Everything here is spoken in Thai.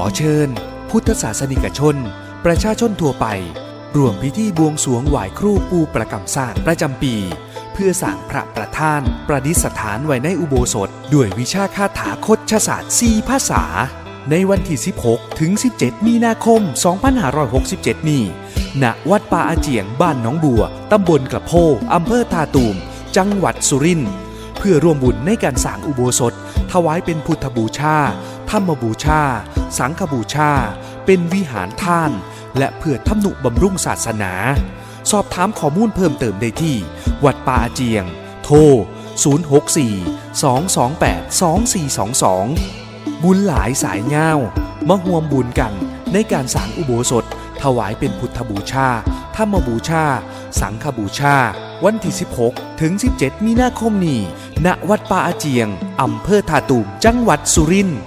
อเชิญ พุทธศาสนิกชน ประชาชนทั่วไป รวมพิธีบวงสวงไหว้ครูปูประกำสร้างประจำปี เพื่อสร้างพระประธาน ประดิษฐานไว้ในอุโบสถ ด้วยวิชาคาถาคดชศาสตร์4ภาษา ในวันที่ 16 ถึง 17 มีนาคม 2567 นี้ณวัดป่าอาเจียงบ้านหนองบัว ตำบลกระโพอำเภอทาตูม จังหวัดสุรินทร์เพื่อร่วมบุญในการสร้างอุโบสถ ถวายเป็นพุทธบูชา ธรรมบูชา สังฆบูชา เป็นวิหารท่าน และเพื่อทำนุบำรุงศาสนา สอบถามข้อมูลเพิ่มเติมได้ที่ วัดป่าอาเจียง โทร 064 228 2422 บุญหลายสายเงาวมาห่วมบุญกันในการสร้างอุโบสถ ถวายเป็นพุทธบูชา ธรรมบูชา สังฆบูชา วันที่ 16 ถึง 17 มีนาคมนี้ ณ วัดป่าอาเจียง อำเภอทาตูม จังหวัดสุรินทร์